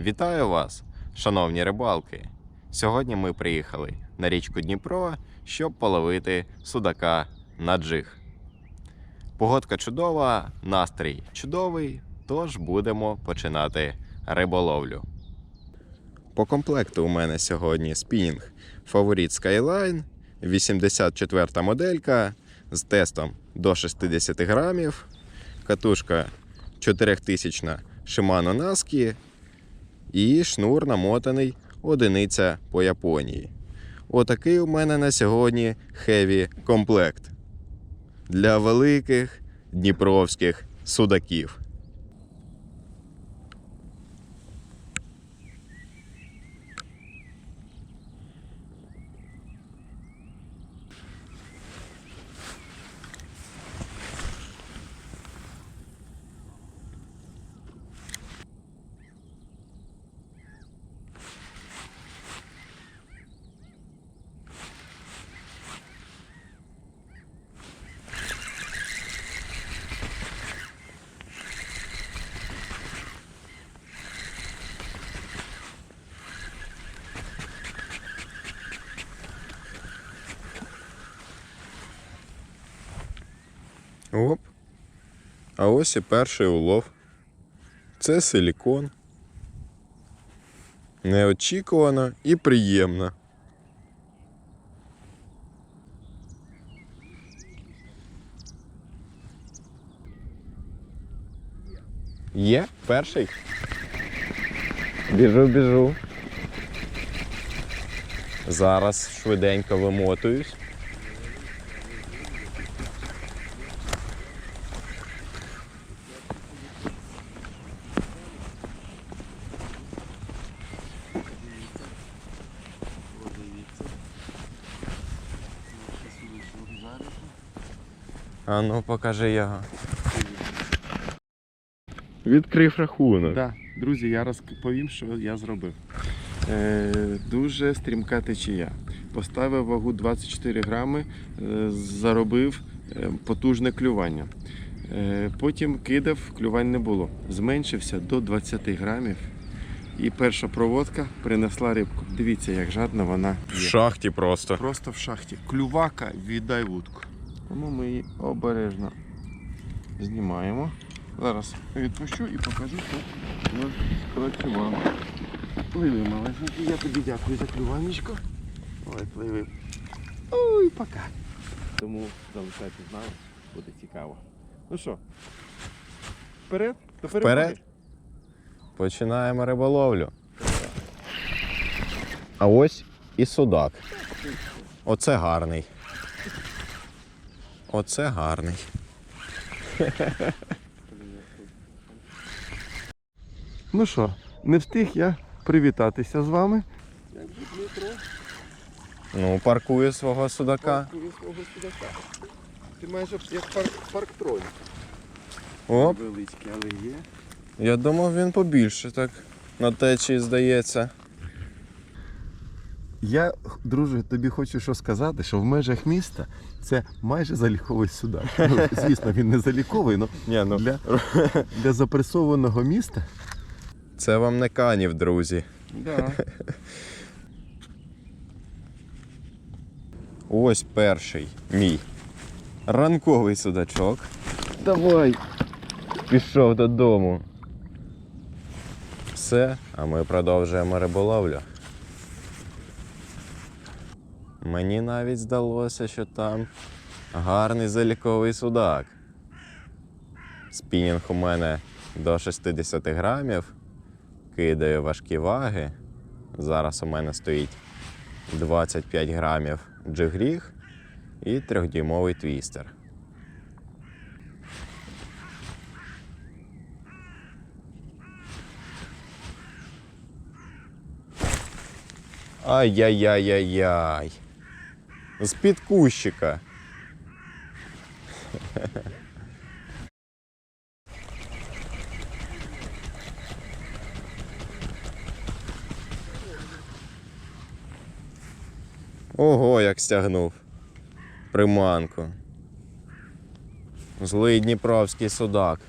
Вітаю вас, шановні рибалки! Сьогодні ми приїхали на річку Дніпро, щоб половити судака на джиг. Погодка чудова, настрій чудовий, тож будемо починати риболовлю. По комплекту у мене сьогодні спінінг Фаворит Skyline, 84 моделька з тестом до 60 грамів, катушка 4000 Shimano Naski і шнур намотаний одиниця по Японії. Отакий у мене на сьогодні хеві комплект для великих дніпровських судаків. Оп. А ось і перший улов. Це силікон. Неочікувано і приємно. Є перший. Біжу, біжу. Зараз швиденько вимотуюсь. А ну покажи його. Відкрив рахунок. Да. Друзі, я розповім, що я зробив. Е, дуже стрімка течія. Поставив вагу 24 грами, е, заробив е, потужне клювання. Е, потім кидав, клювань не було. Зменшився до 20 грамів. І перша проводка принесла рибку. Дивіться, як жадна вона В шахті просто. Просто в шахті. Клювака, віддай вудку. Тому ми її обережно знімаємо. Зараз відпущу і покажу, що ми спрацювали. Пливи, малесенький, я тобі дякую за клюванечко. Ой, пливи. Ой, пока. Тому залишайтесь з нами, буде цікаво. Ну що, вперед? До. Вперед. Починаємо риболовлю. А ось і судак. Оце гарний. Оце гарний. Ну що, не встиг я привітатися з вами. Як же Дмитро? Ну, паркую свого судака. Паркую свого судака. Ти майже як парк, парктроль. Оп, Невеличкий, але є. я думав, він побільше так на течії здається. Я, друже, тобі хочу що сказати, що в межах міста це майже заліковий судак. Ну, звісно, він не заліковий, але Ні, ну, для, для запресованого міста. це вам не канів, друзі. Да. Ось перший мій ранковий судачок. Давай. Пішов додому. Все, а ми продовжуємо риболовлю. Мені навіть здалося, що там гарний заліковий судак. Спінінг у мене до 60 грамів. Кидаю важкі ваги. Зараз у мене стоїть 25 грамів джигріг і трьохдюймовий твістер. Ай-яй-яй-яй-яй. З-під кущика. Ого, як стягнув. Приманку. Злий дніпровський судак.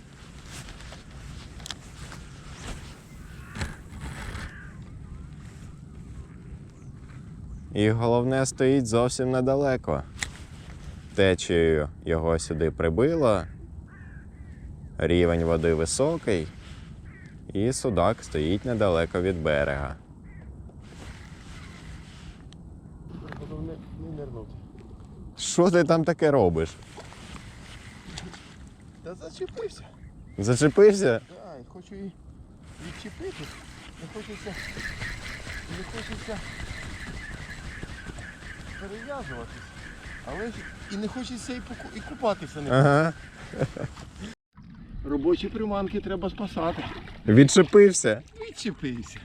І головне стоїть зовсім недалеко. Течією його сюди прибило. Рівень води високий. І судак стоїть недалеко від берега. Що ти там таке робиш? Та зачепився. Зачепився? Да, і хочу її відчепити. Не хочеться. Не хочеться перев'язуватись. Але ж і не хочеться і, поку- і купатися не Ага. Робочі приманки треба спасати. Відчепився. Відчепився.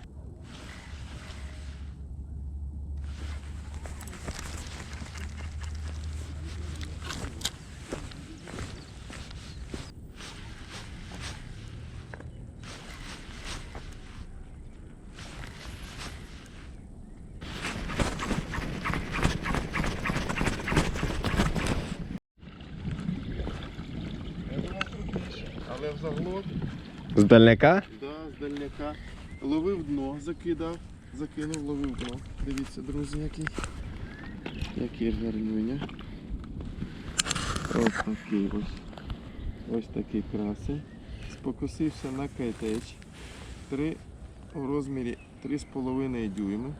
Я думав крупніше, але заглот З дальняка? Да, з дальняка. Ловив дно, закидав, закинув, ловив дно. Дивіться, друзі, який. Який гарнюня. Ось такий ось. Ось такий красень. Спокусився на кайтеч. Три у розмірі 3,5 дюйми.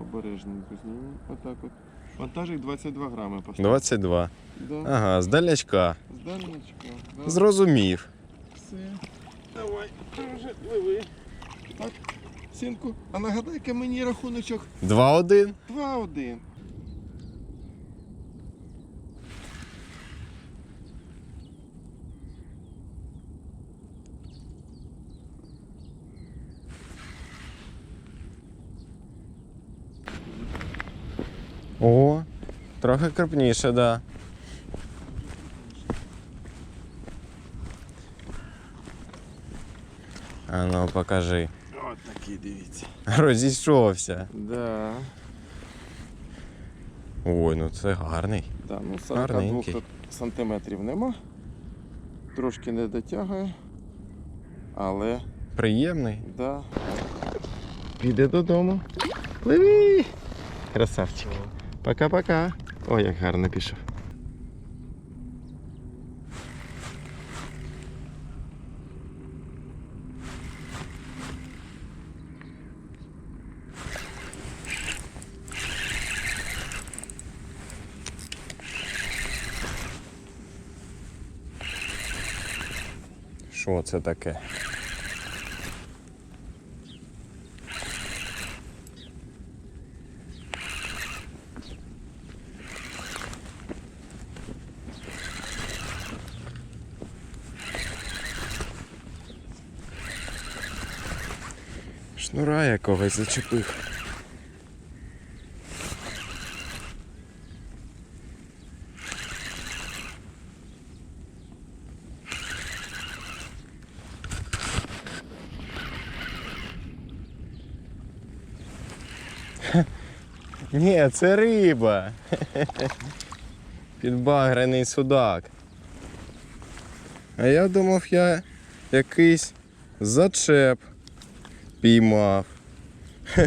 Обережненько знімемо. Отак от. Вантажик 22 грами поставив. 22. Да. Ага, з дальнячка. З дальнячка. Да. Зрозумів. Все. Давай. Так, синку, а нагадай-ка мені рахуночок 2-1. 2-1. О, трохи крупніше, да. А ну покажи. От такий, дивіться. Розійшовся. Да. Ой, ну це гарний. Да, ну 42 сантиметрів нема. Трошки не дотягує. Але Приємний. да. Піде додому. Пливи! Красавчик. Пока-пока. Ой, як гарно пішов. Що це таке? Шнура якогось зачепив. Ні, це риба. Підбагрений судак. А я думав, я якийсь зачеп піймав.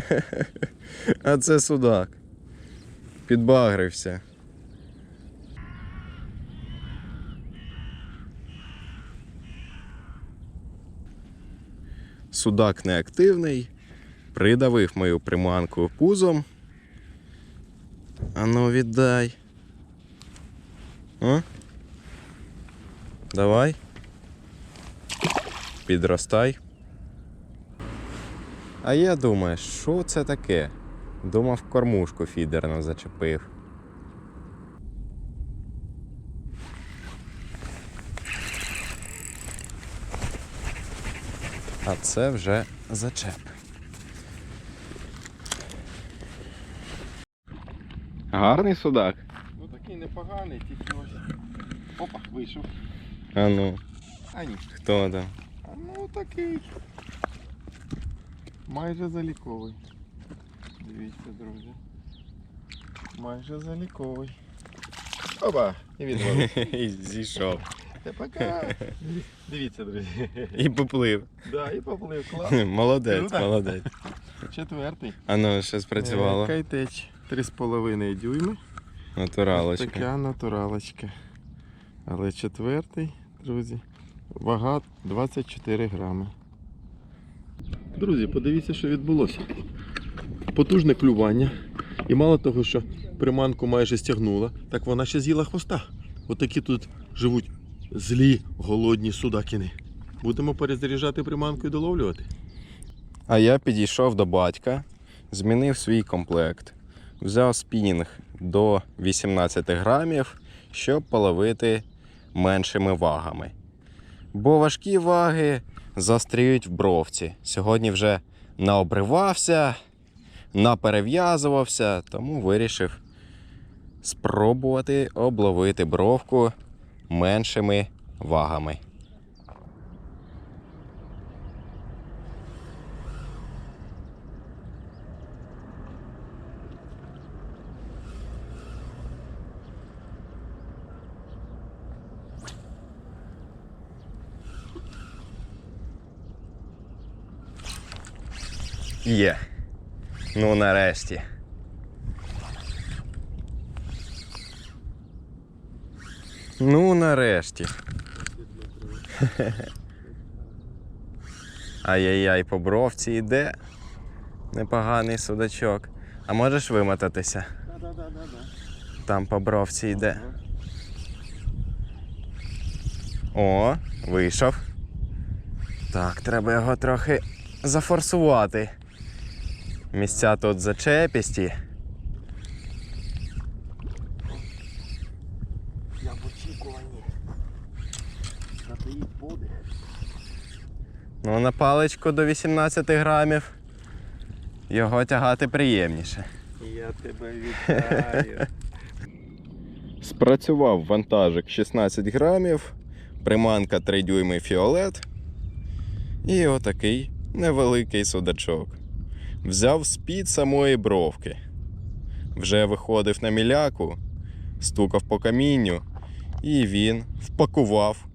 А це судак. Підбагрився. Судак неактивний. Придавив мою приманку пузом. Ану, віддай. О? Давай. Підростай. А я думаю, що це таке? Думав, кормушку фідерно зачепив. А це вже зачеп. Гарний судак. Ну такий непоганий, тільки ось. Опа, вийшов. А ну, А ні. хто там? А ну такий. Майже заліковий. Дивіться, друзі. Майже заліковий. Опа! І відвалив. І Зійшов. Та пока. Дивіться, друзі. І поплив. Да, і поплив. Клас. Молодець, молодець. Четвертий. А ну, ще спрацювало. Е, Кайтеч. 3,5 дюйми. Натуралочка. Така натуралочка. Але четвертий, друзі, вага 24 грами. Друзі, подивіться, що відбулося. Потужне клювання. І мало того, що приманку майже стягнула, так вона ще з'їла хвоста. Отакі тут живуть злі, голодні судакіни. Будемо перезаряджати приманку і доловлювати. А я підійшов до батька, змінив свій комплект, взяв спінінг до 18 грамів, щоб половити меншими вагами. Бо важкі ваги застріють в бровці. Сьогодні вже наобривався, наперев'язувався, тому вирішив спробувати обловити бровку меншими вагами. Є. Ну нарешті. Ну, нарешті. Ай-яй-яй, по бровці йде. Непоганий судачок. А можеш вимотатися? Там по бровці йде. О, вийшов. Так, треба його трохи зафорсувати. Місця тут зачепісті. Я в очікуванні. Затаїть подих. Ну, на паличку до 18 грамів. Його тягати приємніше. Я тебе вітаю. Спрацював вантажик 16 грамів, приманка 3 дюйми фіолет. І отакий невеликий судачок. Взяв з-під самої бровки. Вже виходив на міляку, стукав по камінню, і він впакував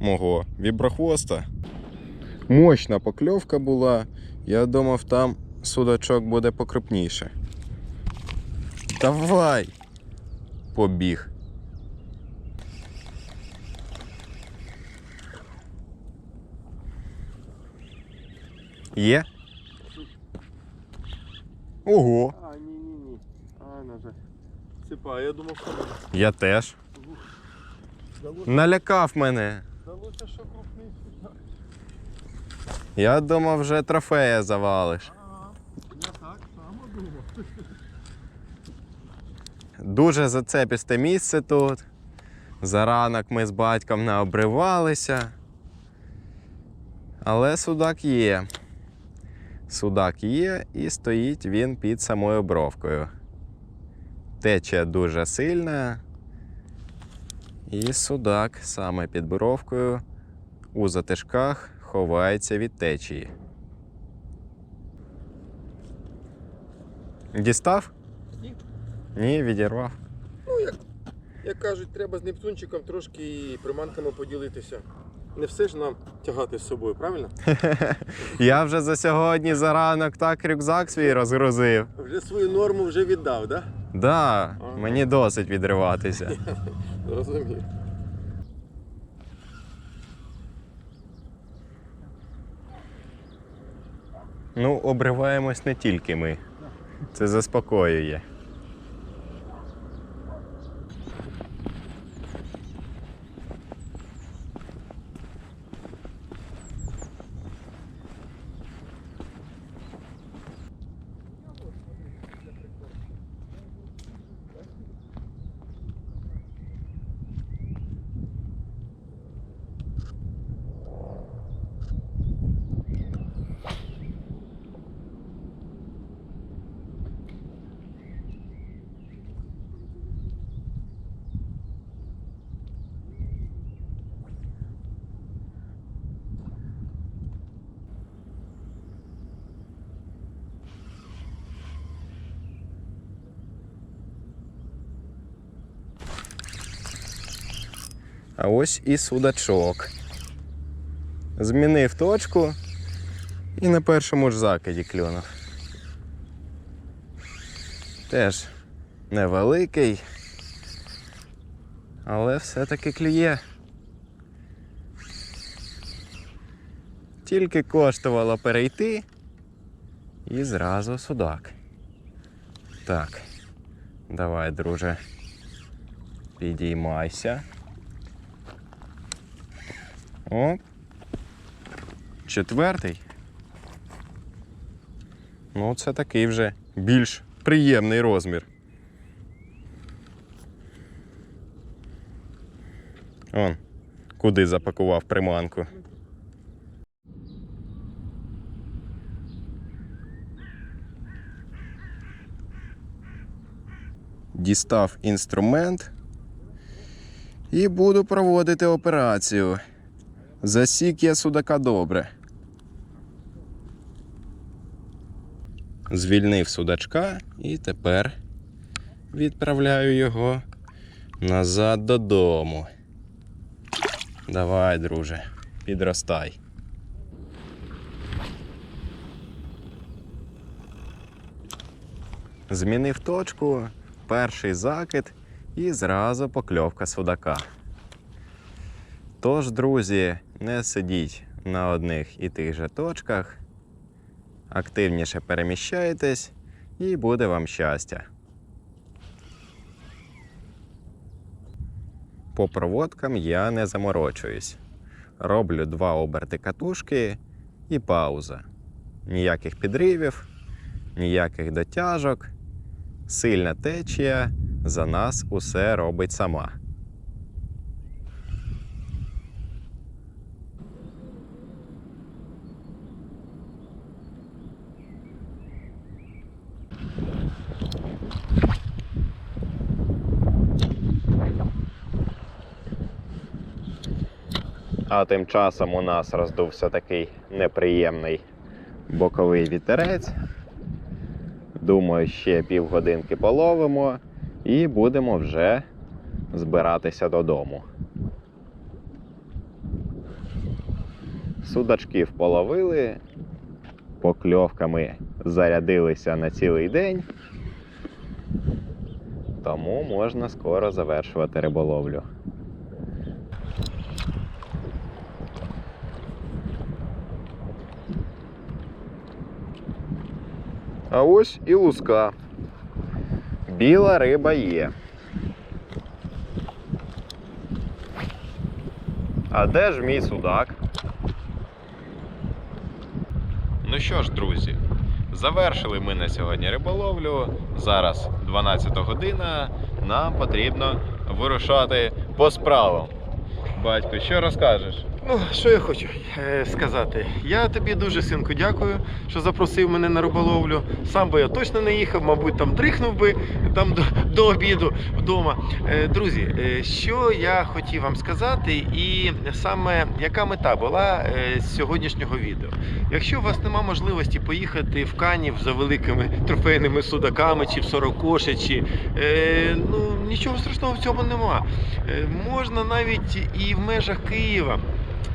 мого віброхвоста. Мощна покльовка була. Я думав, там судачок буде покрупніше. Давай! Побіг. Є? Ого! А, ні, ні, ні. А, на жаль. Сипа, я думав, що Я теж. здалося, Налякав мене. здалося, що крупний судак. Я думав, вже трофея завалиш. Ага, я так само думав. Дуже зацепісте місце тут. За ранок ми з батьком наобривалися. Але судак є. Судак є і стоїть він під самою бровкою. Течія дуже сильна. І судак саме під бровкою у затишках ховається від течії. Дістав? Ні. Ні, відірвав. Як кажуть, треба з Нептунчиком трошки і приманками поділитися. Не все ж нам тягати з собою, правильно? Я вже за сьогодні за ранок так рюкзак свій розгрузив. Вже свою норму вже віддав, так? Да, Ага. мені досить відриватися. Розумію. Ну, обриваємось не тільки ми. Це заспокоює. А ось і судачок. Змінив точку і на першому ж закиді клюнув. Теж невеликий, але все-таки клює. Тільки коштувало перейти і зразу судак. Так, давай, друже, підіймайся. Оп. Четвертий. Ну, це такий вже більш приємний розмір. Он, куди запакував приманку. Дістав інструмент і буду проводити операцію. Засік я судака добре. Звільнив судачка і тепер відправляю його назад додому. Давай, друже, підростай. Змінив точку, перший закид і зразу покльовка судака. Тож, друзі, не сидіть на одних і тих же точках, активніше переміщайтесь і буде вам щастя. По проводкам я не заморочуюсь. Роблю два оберти катушки і пауза. Ніяких підривів, ніяких дотяжок. Сильна течія за нас усе робить сама. А тим часом у нас роздувся такий неприємний боковий вітерець. Думаю, ще півгодинки половимо і будемо вже збиратися додому. Судачків половили, покльовками зарядилися на цілий день, тому можна скоро завершувати риболовлю. А ось і луска. Біла риба є. А де ж мій судак? Ну що ж, друзі, завершили ми на сьогодні риболовлю. Зараз 12 година. Нам потрібно вирушати по справам. Батько, що розкажеш? Ну, що я хочу е, сказати? Я тобі дуже, синку, дякую, що запросив мене на риболовлю. Сам би я точно не їхав, мабуть, там дрихнув би там до, до обіду вдома. Е, друзі, е, що я хотів вам сказати, і саме яка мета була е, з сьогоднішнього відео. Якщо у вас нема можливості поїхати в Канів за великими трофейними судаками чи в сорокоші, чи е, ну нічого страшного в цьому нема. Е, можна навіть і в межах Києва.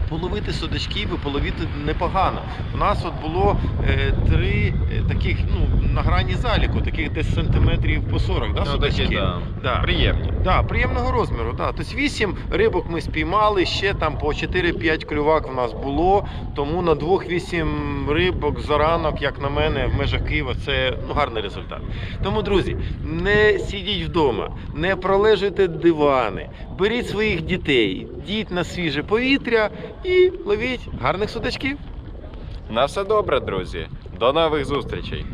Половити судачків і половити непогано. У нас от було е, три е, таких, ну, на грані заліку, таких десь сантиметрів по 40, да, судачки? Да. Приємні. Да, приємного розміру. Да. Тобто 8 рибок ми спіймали, ще там по 4-5 клювак в нас було. Тому на 2-8 рибок за ранок, як на мене, в межах Києва це ну, гарний результат. Тому, друзі, не сидіть вдома, не пролежуйте дивани, беріть своїх дітей, йдіть на свіже повітря і ловіть гарних судачків. На все добре, друзі. До нових зустрічей.